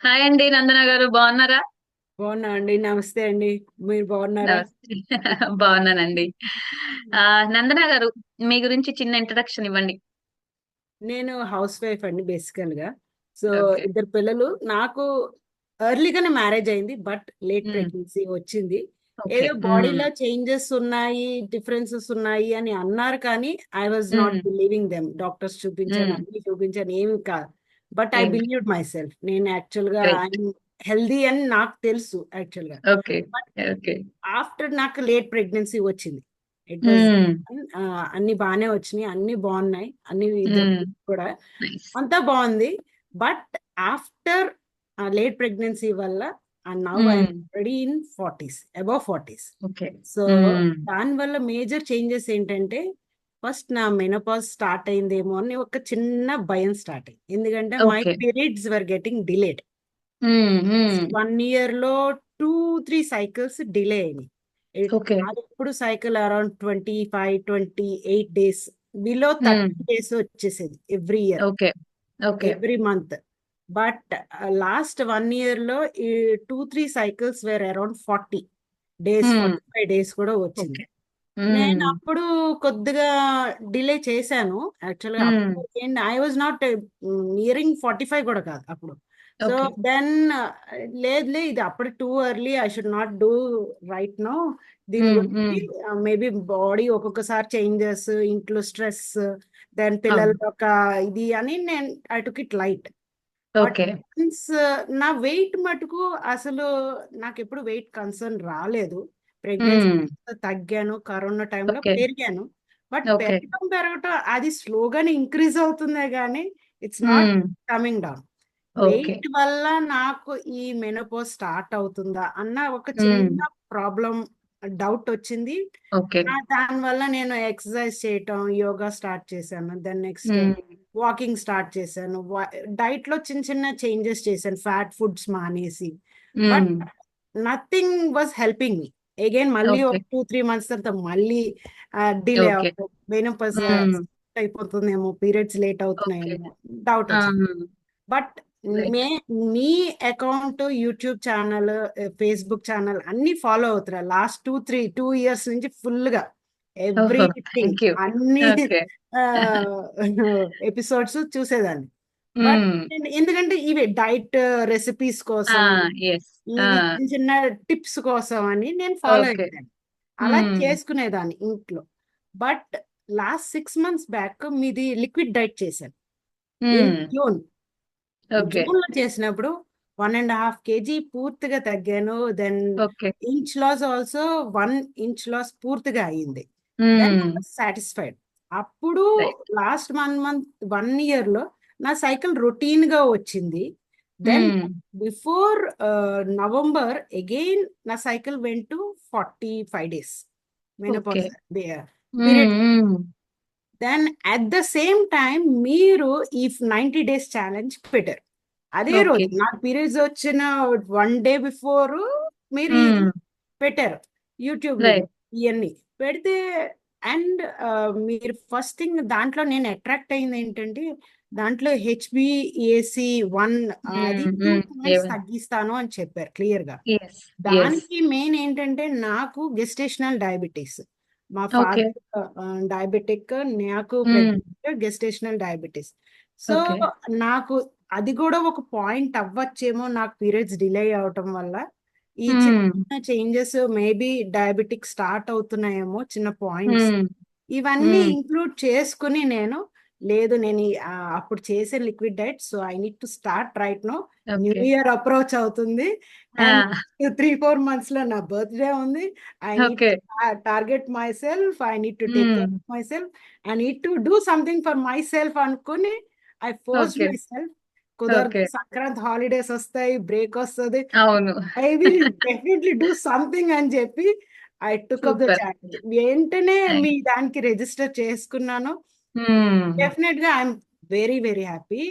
Hi అండి నందన గారు బాగున్నారా? బాగున్నా అండి. నమస్తే అండి. మీరు బాగున్నారా? బాగున్నానండి. ఆ నందన గారు మీ గురించి చిన్న ఇంట్రడక్షన్ ఇవ్వండి. నేను హౌస్ వైఫ్ అండి బేసికల్గా. సో ఇద్దరు పిల్లలు. నాకు ఎర్లీగానే మ్యారేజ్ అయింది బట్ లేట్. ప్రెగ్నెన్సీ వచ్చింది. ఏదో. బాడీలో చేంజెస్ ఉన్నాయి డిఫరెన్సెస్ ఉన్నాయి అని అన్నారు కానీ I was not. Believing them doctors చూపించాను మ్మ్. అన్ని చూపించాను ఏమి కాదు. But I am believe my self యాక్చువల్గా హెల్దీ అని నాకు తెలుసు యాక్చువల్గా ఆఫ్టర్ నాకు లేట్ ప్రెగ్నెన్సీ వచ్చింది. మ్మ్. అన్ని బాగానే వచ్చినాయి అన్ని బాగున్నాయి అన్ని. పిల్లలు కూడా. అంతా బాగుంది. బట్ ఆఫ్టర్ లేట్ ప్రెగ్నెన్సీ వల్ల. Ready in forties above forties. Okay. So. దానివల్ల మేజర్ చేంజెస్ ఏంటంటే ఫస్ట్ నా మెనోపాజ్ స్టార్ట్ అయిందేమో అని ఒక చిన్న భయం స్టార్ట్ అయింది. ఎందుకంటే my periods were getting delayed. One ఇయర్లో టూ త్రీ సైకిల్స్ డిలే అయినాయి. ఎప్పుడు cycle around twenty five twenty eight days below. Thirty days వచ్చేసేది every year every month but last one ఇయర్లో two three cycles were around forty days. Forty five days కూడా వచ్చింది. నేను. అప్పుడు కొద్దిగా delay చేశాను. యాక్చువల్గా I was not nearing forty five కూడా కాదు అప్పుడు. సో దెన్ లేదులే ఇది అప్పుడు too early I should not do right no. దీని. మేబీ బాడీ ఒక్కొక్కసారి చేంజెస్ ఇంట్లో స్ట్రెస్ దెన్ పిల్లల యొక్క ఇది అని నేను ఐ టుక్ ఇట్ లైట్. నా వెయిట్ మటుకు అసలు నాకు ఎప్పుడు వెయిట్ కన్సర్న్ రాలేదు. ప్రెగ్నెన్సీ. తగ్గాను కరోనా టైంలో పెరిగాను. బట్ పెరగటం పెరగటం అది స్లోగానే ఇంక్రీజ్ అవుతుందే కానీ it's not hmm. Coming down. Okay. Weight వల్ల నాకు ఈ మెనోపాజ్ స్టార్ట్ అవుతుందా అన్న ఒక మ్మ్. చిన్న ప్రాబ్లం డౌట్ వచ్చింది. ఓకే. ఆ దానివల్ల నేను ఎక్సర్సైజ్ చేయటం యోగా స్టార్ట్ చేశాను. Then next hmm. Walking start చేశాను. డైట్లో చిన్న చిన్న చేంజెస్ చేశాను. ఫ్యాట్ ఫుడ్స్ మానేసి. But hmm. Nothing was helping me. Again మళ్ళీ ఒక టూ త్రీ మంత్స్ తర్వాత మళ్ళీ డిలే అవుతుంది మ్మ్. అయిపోతుందేమో periods late అవుతున్నాయేమో doubt but may me account YouTube channel Facebook channel అన్ని ఫాలో అవుతున్నా last two three two years నుంచి ఫుల్గా ఎవ్రీథింగ్ అన్ని ఎపిసోడ్స్ చూసేదాన్ని. ఎందుకంటే ఇవి డైట్ రెసిపీస్ కోసం ఎస్ ఈ చిన్న టిప్స్ కోసం అని నేను ఫాలో అయ్యాను అలా చేసుకునేదాన్ని ఇంట్లో. But last six months back మీది లిక్విడ్ డైట్ చేశాను. జూన్ జూన్లో చేసినప్పుడు వన్ అండ్ హాఫ్ కేజీ పూర్తిగా తగ్గాను. Then inch loss also one inch loss పూర్తిగా అయ్యింది సాటిస్ఫైడ్ అప్పుడు లాస్ట్ వన్ మంత్ వన్ ఇయర్లో నా సైకిల్ రొటీన్గా వచ్చింది దెన్ బిఫోర్ నవంబర్ అగైన్ నా cycle went to forty five days then at the same time మీరు ఈ నైంటీ డేస్ ఛాలెంజ్ పెట్టారు. అదే రోజు నాకు పీరియడ్స్ వచ్చిన వన్ డే బిఫోర్ మీరు ఇది పెట్టారు. యూట్యూబ్ ఇవన్నీ పెడితే అండ్ మీరు ఫస్ట్ థింగ్ దాంట్లో నేను అట్రాక్ట్ అయింది ఏంటంటే దాంట్లో హెచ్బిఏసి వన్ అది తగ్గిస్తాను అని చెప్పారు క్లియర్గా దానికి మెయిన్ ఏంటంటే నాకు గెస్టేషనల్ డయాబెటీస్. మా ఫాదర్ డయాబెటిక్ నాకు గెస్టేషనల్ డయాబెటీస్. సో నాకు అది కూడా ఒక పాయింట్ అవ్వచ్చేమో నాకు పీరియడ్స్ డిలే అవటం వల్ల. ఈ చిన్న చేంజెస్ మేబీ డయాబెటిక్ స్టార్ట్ అవుతున్నాయేమో చిన్న పాయింట్స్. ఇవన్నీ ఇంక్లూడ్ చేసుకుని నేను లేదు నేను అప్పుడు చేసే liquid diet so I need to start right now. New year approach అవుతుంది. త్రీ ఫోర్ మంత్స్లో నా బర్త్డే ఉంది. I target myself I need to take myself I need to do something for myself అనుకుని ఐ ఫోర్స్ మై సెల్ఫ్ కుదరదు Sankranti holidays వస్తాయి break వస్తుంది. I will definitely do something అని చెప్పి ఐ టుక్ అప్ ద వెంటనే మీ దానికి register చేసుకున్నాను. డెఫినెట్గా I'm very very happy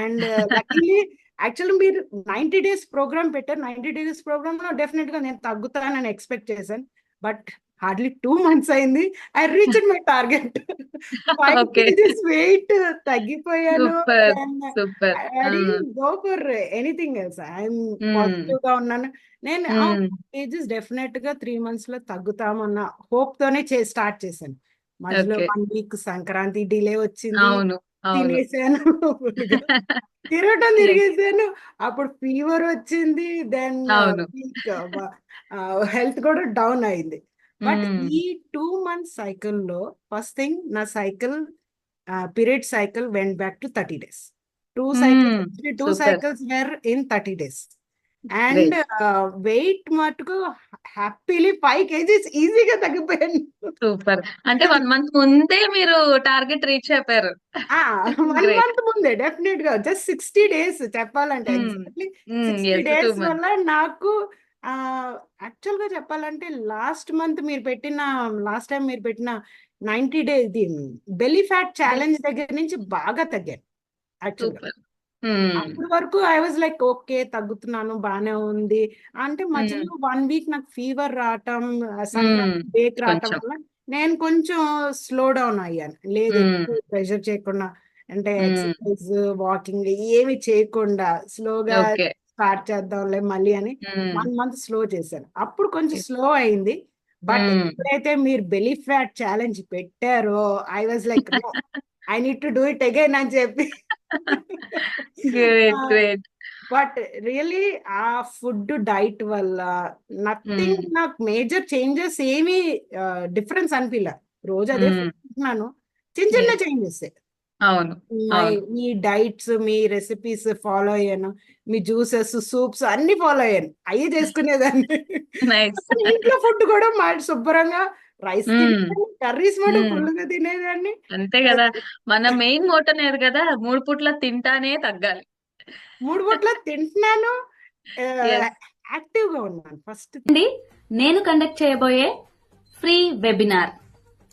and luckily actually మీరు నైన్టీ డేస్ ప్రోగ్రామ్ పెట్టారు. నైన్టీ డేస్ ప్రోగ్రామ్లో డెఫినెట్గా నేను తగ్గుతానని ఎక్స్పెక్ట్ చేశాను. బట్ హార్డ్లీ టూ మంత్స్ అయింది. I reach my target kgs weight తగ్గిపోయాను. Go for anything else I'm పాజిటివ్గా ఉన్నాను. నేను కేజీస్ డెఫినెట్గా త్రీ మంత్స్లో తగ్గుతామన్న హోప్ తోనే చే స్టార్ట్ చేశాను. మధ్యలో వన్ వీక్ సంక్రాంతి డిలే వచ్చింది. అవును అవును. తినేసాను తిరగటం తిరిగేసాను. అప్పుడు ఫీవర్ వచ్చింది. దెన్ అవును. హెల్త్ కూడా డౌన్ అయింది. But hmm. ఈ టూ మంత్స్ సైకిల్లో ఫస్ట్ థింగ్ నా cycle period cycle went back to thirty days. Two cycles hmm. Two super. Cycles her in thirty days. And weight మటుకు హ్యాపీలీ ఫైవ్ కేజీస్ ఈజీగా తగ్గిపోయాను super అంటే one month ముందే మీరు target reach అయిపోయారు. One month ముందే డెఫినెట్గా జస్ట్ సిక్స్టీ డేస్ చెప్పాలంటే exactly sixty two days months వల్ల నాకు యాక్చువల్గా చెప్పాలంటే లాస్ట్ మంత్ మీరు పెట్టిన లాస్ట్ టైం మీరు పెట్టిన నైన్టీ డే ఇది బెల్లీ ఫ్యాట్ ఛాలెంజ్ దగ్గర నుంచి బాగా తగ్గాను యాక్చువల్ అప్పటి వరకు ఐ వాజ్ లైక్ ఓకే తగ్గుతున్నాను బానే ఉంది. అంటే మధ్యలో వన్ వీక్ నాకు ఫీవర్ రావటం బ్రేక్ రావటం వల్ల నేను కొంచెం స్లో డౌన్ అయ్యాను. లేదు ప్రెషర్ చేయకుండా అంటే ఎక్సర్సైజ్ వాకింగ్ ఏమి చేయకుండా స్లోగా స్టార్ట్ చేద్దాంలే మళ్ళీ అని వన్ మంత్ స్లో చేశాను. అప్పుడు కొంచెం స్లో అయింది. బట్ ఎప్పుడైతే మీరు బెలీ ఫ్యాట్ ఛాలెంజ్ పెట్టారో I was like I need to do it again అని చెప్పి గ్రేట్ గ్రేట్ బట్ రియలీ ఆ ఫుడ్ డైట్ వల్ల నథింగ్ నాకు మేజర్ చేంజెస్ ఏమీ డిఫరెన్స్ అనిపించలే రోజు అదే food తింటున్నాను. చిన్న చిన్న. చేంజెస్. అవును మై డైట్స్ మీ రెసిపీస్ ఫాలో అయ్యాను. మీ జ్యూసెస్ సూప్స్ అన్ని ఫాలో అయ్యాను. అయ్యే చేసుకునేదాన్ని. ఇంట్లో ఫుడ్ కూడా మా శుభ్రంగా రైస్ కర్రీస్. ఫుల్గా తినేదాన్ని. అంతే కదా. మన మెయిన్ మోటో అనేది కదా. మూడు పూట్ల తింటానే తగ్గాలి. మూడు పూట్ల తింటున్నాను. Yes. యాక్టివ్గా ఉన్నాను ఫస్ట్. అండి నేను కండక్ట్ చేయబోయే free webinar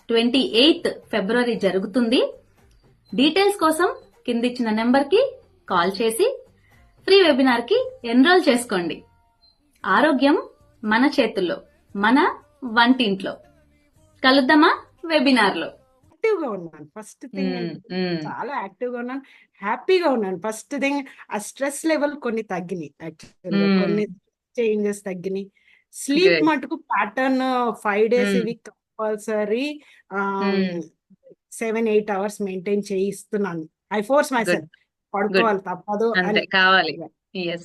twenty eighth February జరుగుతుంది. డీటెయిల్స్ కోసం కింద ఇచ్చిన నెంబర్కి కాల్ చేసి ఫ్రీ వెబినార్కి ఎన్రోల్ చేసుకోండి. ఆరోగ్యం మన చేతుల్లో మన వంటింట్లో. కలుద్దామా? వెబినార్లో యాక్టివ్గా ఉన్నాను. First thing. చాలా యాక్టివ్గా ఉన్నాను. హ్యాపీగా ఉన్నాను. ఫస్ట్ థింగ్ ఆ స్ట్రెస్ లెవెల్ కొన్ని తగ్గినాయి. కొన్ని చేంజెస్ తగ్గినాయి. స్లీప్. మటుకు ప్యాటర్న్ ఫైవ్ డేస్. ఇవి compulsory. Seven eight hours maintain చేయిస్తున్నాను. I force self. పడుకోవాలి తప్పదు కావాలి.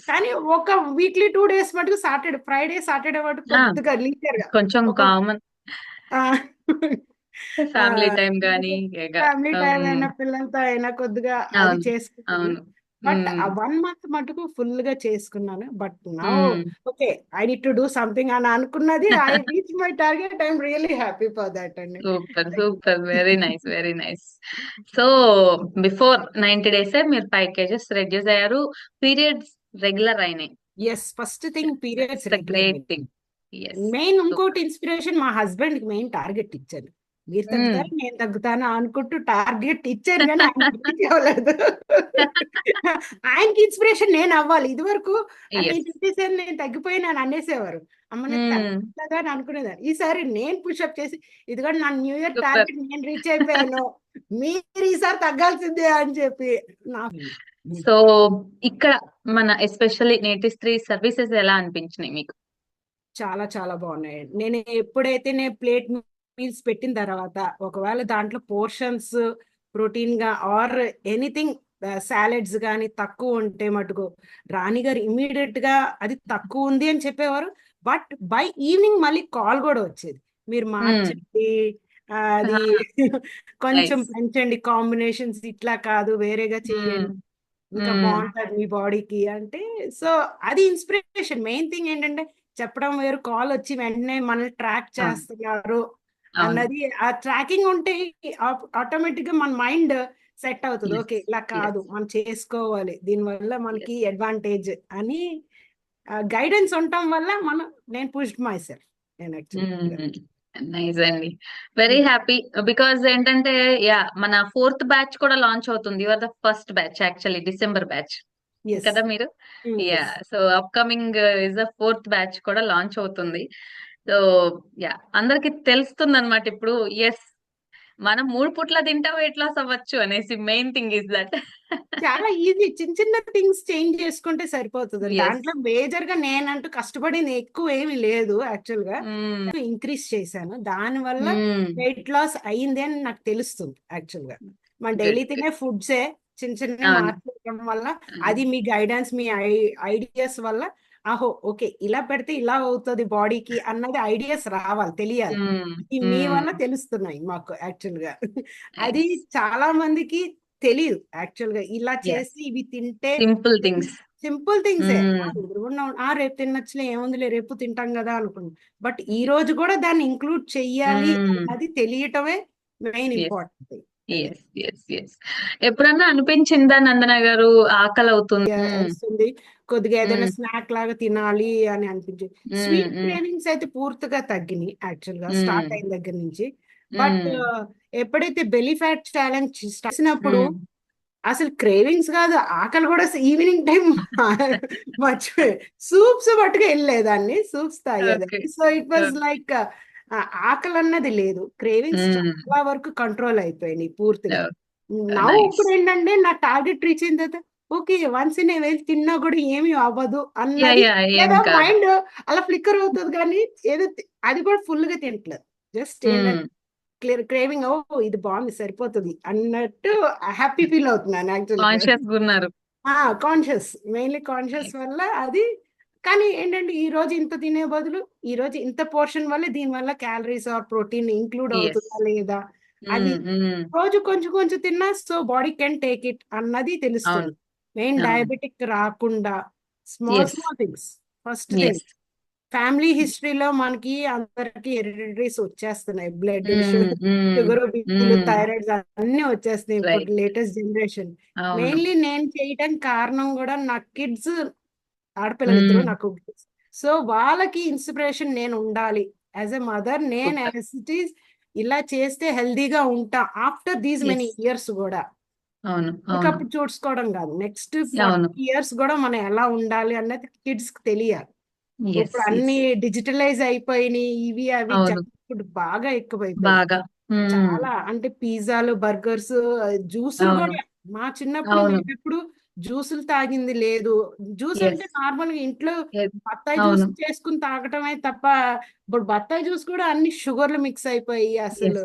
కానీ ఒక వీక్లీ టూ డేస్ మటుకు సాటర్డే ఫ్రైడే సాటర్డే మటుకు. కొద్దిగా లీజర్గా కొంచెం ఒక ఫ్యామిలీ టైం గానీ ఇక, ఫ్యామిలీ టైం అయినా పిల్లలతో అయినా కొద్దిగా అది అవును చేసుకున్నాను అవును. బట్ ఆ మంత్ మటుకు ఫుల్గా చేసుకున్నాను. But now. Okay I need to do something అని అనుకున్నది I reach my target I'm really happy for that అండి. Super super very nice very nice. So before ninety days మీరు ఫైవ్ కేజెస్ రెడ్యూస్ అయ్యారు periods regular అయినాయి. Yes first thing periods it's great thing main ఇంకోటి inspiration మా హస్బెండ్కి main target ఇచ్చాను. మీరు తగ్గుతారు నేను తగ్గుతాను అనుకుంటూ టార్గెట్ ఇచ్చాను కానీ అవ్వలేదు ఆయనకి ఇన్స్పిరేషన్ నేను అవ్వాలి. ఇది వరకు నేను చెప్పేసాను నేను అనేసేవారు. అమ్మ నేను అని అనుకునేదాన్ని. ఈసారి నేను పుషప్ చేసి ఇదిగోండి నా న్యూ ఇయర్. టార్గెట్ నేను రీచ్ అయిపోయాను. మీరు ఈసారి తగ్గాల్సిందే అని చెప్పి నా సో ఇక్కడ మన ఎస్పెషల్లీ నేటి స్త్రీ సర్వీసెస్ ఎలా అనిపించినాయి మీకు? చాలా చాలా బాగున్నాయి. నేను ఎప్పుడైతే నేను ప్లేట్ మీల్స్ పెట్టిన తర్వాత ఒకవేళ దాంట్లో పోర్షన్స్ ప్రోటీన్గా ఆర్ ఎనీథింగ్ సాలెడ్స్ కానీ తక్కువ ఉంటే మటుకు రాణి గారు ఇమీడియట్గా అది తక్కువ ఉంది అని చెప్పేవారు. బట్ బై ఈవినింగ్ మళ్ళీ కాల్ కూడా వచ్చేది. మీరు మార్చండి అది కొంచెం. పెంచండి కాంబినేషన్స్ ఇట్లా కాదు వేరేగా చేయండి ఇంకా. బాగుంటది మీ బాడీకి అంటే సో అది ఇన్స్పిరేషన్. మెయిన్ థింగ్ ఏంటంటే చెప్పడం వేరు కాల్ వచ్చి వెంటనే మనల్ని ట్రాక్ చేస్తున్నారు అన్నది ఆ ట్రాకింగ్ ఉంటే ఆటోమేటిక్గా మన మైండ్ సెట్ అవుతుంది. ఓకే ఇలా కాదు మనం చేసుకోవాలి. దీనివల్ల మనకి అడ్వాంటేజ్ అని గైడెన్స్ ఉండటం వల్ల మనం నేను పుష్ మై సెల్ఫ్ నేను యాక్చువల్లీ నైస్ అండి. వెరీ హ్యాపీ బికాజ్ ఏంటంటే యా మన ఫోర్త్ బ్యాచ్ కూడా లాంచ్ అవుతుంది. Your the first batch actually December batch కదా మీరు? Yeah so upcoming is the fourth batch కూడా లాంచ్ అవుతుంది. సో యా అందరికి తెలుస్తుంది అనమాట ఇప్పుడు. ఎస్ మనం మూడు పూట్ల తింటా వెయిట్ లాస్ అవ్వచ్చు అనేసి మెయిన్ థింగ్ ఇస్ దట్ చాలా ఈజీ చిన్న చిన్న థింగ్స్ చేంజ్ చేసుకుంటే సరిపోతుంది. Yes. దాంట్లో మేజర్గా నేనంటూ కష్టపడింది ఎక్కువ ఏమీ లేదు యాక్చువల్గా. మ్మ్. ఇంక్రీజ్ చేశాను. దాని వల్ల. వెయిట్ లాస్ అయింది అని నాకు తెలుస్తుంది యాక్చువల్గా. మన డైలీ తినే ఫుడ్సే చిన్న చిన్న. మార్పులు వల్ల అది మీ గైడెన్స్ మీ ఐడియాస్ వల్ల ఆహో ఓకే ఇలా పెడితే ఇలా అవుతుంది బాడీకి అన్నది ఐడియాస్ రావాలి తెలియాలి మీ. వల్ల తెలుస్తున్నాయి మాకు యాక్చువల్గా అది చాలా మందికి తెలియదు యాక్చువల్గా ఇలా చేసి ఇవి తింటే సింపుల్ థింగ్స్ సింపుల్ థింగ్స్. ఆ రేపు తినొచ్చులే ఏముందిలే రేపు తింటాం కదా అనుకున్నాం బట్ ఈ రోజు కూడా దాన్ని ఇంక్లూడ్ చెయ్యాలి. అది తెలియటమే main. Important yes yes yes ఎప్పుడన్నా అనిపించిందా నందన గారు ఆకలి అవుతుంది కొద్దిగా ఏదైనా. స్నాక్ లాగా తినాలి అని అనిపించింది. స్వీట్. క్రేవింగ్స్ అయితే పూర్తిగా తగ్గినాయి యాక్చువల్గా. స్టార్ట్ అయిన దగ్గర నుంచి బట్. ఎప్పుడైతే బెలీ ఫ్యాట్ ఛాలెంజ్ చేసినప్పుడు. అసలు క్రేవింగ్స్ కాదు ఆకలి కూడా ఈవినింగ్ టైం మర్చిపోయి సూప్స్ పట్టుకు వెళ్ళేదాన్ని సూప్స్ తాగేదాన్ని సో ఇట్ వాజ్ లైక్ ఆకలి అన్నది లేదు. క్రేవింగ్స్. చాలా వరకు కంట్రోల్ అయిపోయినాయి పూర్తిగా. నా ఇప్పుడు ఏంటంటే నా టార్గెట్ రీచ్ అయిన తర్వాత ఓకే వన్స్ నేను వెళ్ళి తిన్నా కూడా ఏమీ అవ్వదు అన్నది ఏదో మైండ్ అలా ఫ్లిక్కర్ అవుతుంది కానీ ఏదో అది కూడా ఫుల్గా తింటలేదు జస్ట్. క్లియర్ క్రేవింగ్ ఓ ఇది బాగుంది సరిపోతుంది అన్నట్టు హ్యాపీ ఫీల్ అవుతున్నాను యాక్చువల్గా కాన్షియస్గా ఉన్నారు కాన్షియస్ మెయిన్లీ కాన్షియస్ వల్ల అది కానీ ఏంటంటే ఈ రోజు ఇంత తినే బదులు ఈ రోజు ఇంత పోర్షన్ వల్ల దీని వల్ల క్యాలరీస్ ఆర్ ప్రోటీన్ ఇంక్లూడ్ అవుతుందా లేదా అది. రోజు కొంచెం కొంచెం తిన్నా so body can take it అన్నది తెలుస్తుంది. మెయిన్ డయాబెటిక్ రాకుండా small small things first thing family హిస్టరీలో మనకి అందరికి హెరిడిటరీస్ వచ్చేస్తున్నాయి. బ్లడ్. షుగర్ బీపీలు. థైరాయిడ్స్ అన్ని వచ్చేస్తున్నాయి. ఇప్పుడు లేటెస్ట్ జనరేషన్. మెయిన్లీ నేను చేయడానికి కారణం కూడా నా కిడ్స్ ఆడపిల్లలు ఇద్దరు మ్మ్. నాకు సో వాళ్ళకి ఇన్స్పిరేషన్ నేను ఉండాలి. యాజ్ ఎ మదర్ నేను యాజ్ ఇట్ ఈస్ ఇలా చేస్తే హెల్దీగా ఉంటా ఆఫ్టర్ దీస్ మెనీ ఇయర్స్ కూడా. ఒకప్పుడు చూసుకోవడం కాదు. నెక్స్ట్ ఇయర్స్ కూడా మనం ఎలా ఉండాలి అన్నది కిడ్స్కి తెలియాలి ఇప్పుడు అన్ని డిజిటలైజ్ అయిపోయినాయి. ఇవి అవి ఫుడ్ బాగా మ్మ్. చాలా అంటే పిజ్జాలు బర్గర్స్ జ్యూసులు అవును. కూడా మా చిన్నప్పుడు ఎప్పుడు జ్యూసులు తాగింది లేదు. జ్యూస్ అంటే నార్మల్గా ఇంట్లో బత్తాయి జ్యూస్ చేసుకుని తాగటమే తప్ప ఇప్పుడు బత్తాయి జ్యూస్ కూడా అన్ని షుగర్లు మిక్స్ అయిపోయి అసలు.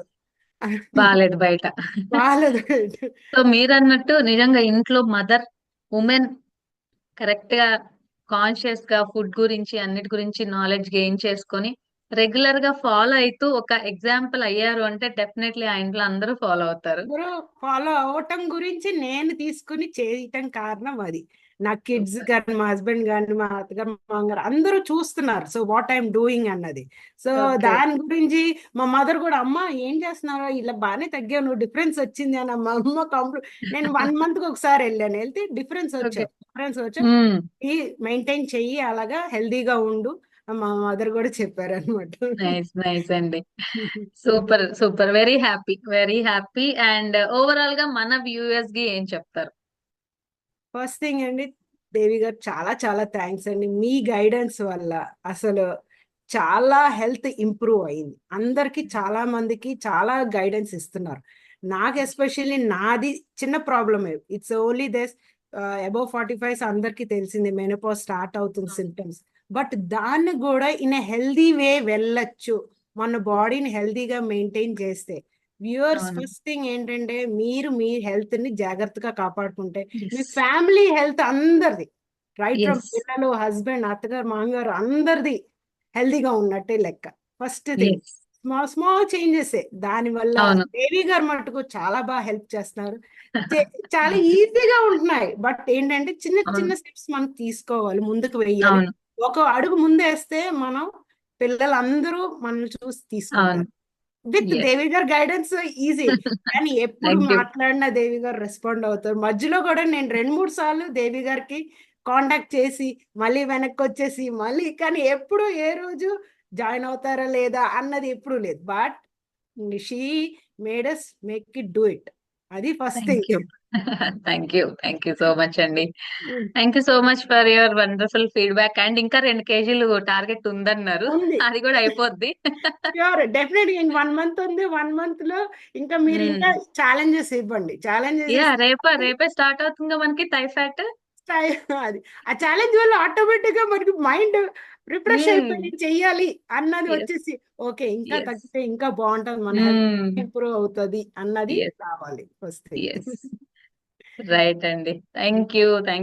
బాలేదు బయట. బాగాలేదు సో మీరు అన్నట్టు నిజంగా ఇంట్లో మదర్ ఉమెన్ కరెక్ట్గా కాన్షియస్గా ఫుడ్ గురించి అన్నిటి గురించి నాలెడ్జ్ గెయిన్ చేసుకొని రెగ్యులర్గా ఫాలో అవుతూ ఒక ఎగ్జాంపుల్ అయ్యారు అంటే డెఫినెట్లీ ఆ ఇంట్లో అందరూ ఫాలో అవుతారు. ఫాలో అవటం గురించి నేను తీసుకుని చేయటం కారణం అది. నా కిడ్స్ కానీ మా హస్బెండ్ కానీ మా అత్తగారు మా మామగారు అందరూ చూస్తున్నారు. సో వాట్ ఐఎమ్ డూయింగ్ అన్నది. సో దాని గురించి మా మదర్ కూడా అమ్మ ఏం చేస్తున్నారో? ఇలా బాగానే తగ్గావు. నువ్వు డిఫరెన్స్ వచ్చింది అని మా అమ్మ కంప్లూ నేను వన్ మంత్కి ఒకసారి వెళ్ళాను. వెళ్తే డిఫరెన్స్ ఓకే. వచ్చావు. డిఫరెన్స్ వచ్చావు. మ్మ్. మెయింటైన్ చెయ్యి అలాగా హెల్దీగా ఉండు. మా మదర్ కూడా చెప్పారు అనమాట నైస్ నైస్ అండి. Super super. Very happy very happy. And ఓవరాల్గా మన వ్యూయర్స్కి ఏం చెప్తారు? ఫస్ట్ థింగ్ అండి దేవి గారు చాలా చాలా థ్యాంక్స్ అండి. మీ గైడెన్స్ వల్ల అసలు చాలా హెల్త్ ఇంప్రూవ్ అయింది. అందరికి చాలా మందికి చాలా గైడెన్స్ ఇస్తున్నారు. నాకు ఎస్పెషల్లీ నాది చిన్న ప్రాబ్లమే. It's only thus above forty five అందరికి తెలిసింది. మెనోపాజ్ స్టార్ట్ అవుతుంది సిమ్టమ్స్ బట్ దాన్ని కూడా ఇన్ హెల్దీ వే వెళ్ళొచ్చు. మన బాడీని హెల్దీగా మెయింటైన్ చేస్తే. వ్యూవర్స్ ఫస్ట్ థింగ్ ఏంటంటే మీరు మీ హెల్త్ని జాగ్రత్తగా కాపాడుకుంటే. మీ ఫ్యామిలీ హెల్త్ అందరిది. రైట్ ఫ్రమ్ పిల్లలు హస్బెండ్ అత్తగారు మామగారు అందరిది హెల్దీగా ఉన్నట్టే లెక్క. First thing small small changes దాని వల్ల దేవి గారు మటుకు చాలా బాగా హెల్ప్ చేస్తున్నారు. చాలా ఈజీగా ఉంటున్నాయి. బట్ ఏంటంటే చిన్న చిన్న స్టెప్స్ మనం తీసుకోవాలి. ముందుకు వెయ్యాలి. ఒక అడుగు ముందేస్తే మనం పిల్లలందరూ మనల్ని చూసి తీసుకుంటారు. విత్ దేవి గారు గైడెన్స్ ఈజీ కానీ ఎప్పుడు మాట్లాడినా దేవి గారు రెస్పాండ్ అవుతారు. మధ్యలో కూడా నేను రెండు మూడు సార్లు దేవి గారికి కాంటాక్ట్ చేసి మళ్ళీ వెనక్కి వచ్చేసి మళ్ళీ కానీ ఎప్పుడు ఏ రోజు జాయిన్ అవుతారా లేదా అన్నది ఎప్పుడు లేదు. But she made us make it do it అది first thing thank you thank you so much అండి. Thank you so much for your wonderful feedback and ఇంకా రెండు కేజీలు టార్గెట్ ఉందన్నారు. ఉంది. అది కూడా అయిపోద్ది. ష్యూర్ డెఫినెట్ వన్ మంత్ ఉంది. వన్ మంత్లో ఇంకా మీరు ఇంకా ఛాలెంజెస్ ఇవ్వండి. ఛాలెంజెస్ రేపే రేపే స్టార్ట్ అవుతుందిగా మనకి థై ఫ్యాట్ అది. ఆ ఛాలెంజ్ వల్ల ఆటోమేటిక్గా మనకి మైండ్ రిఫ్రెష్ Hmm. అయిపోయి చెయ్యాలి అన్నది. వచ్చేసి ఓకే ఇంకా. తగ్గితే ఇంకా బాగుంటది మన ఇంప్రూవ్ అవుతది అన్నది. రావాలి. వస్తే. రైట్ అండి థ్యాంక్ యూ థ్యాంక్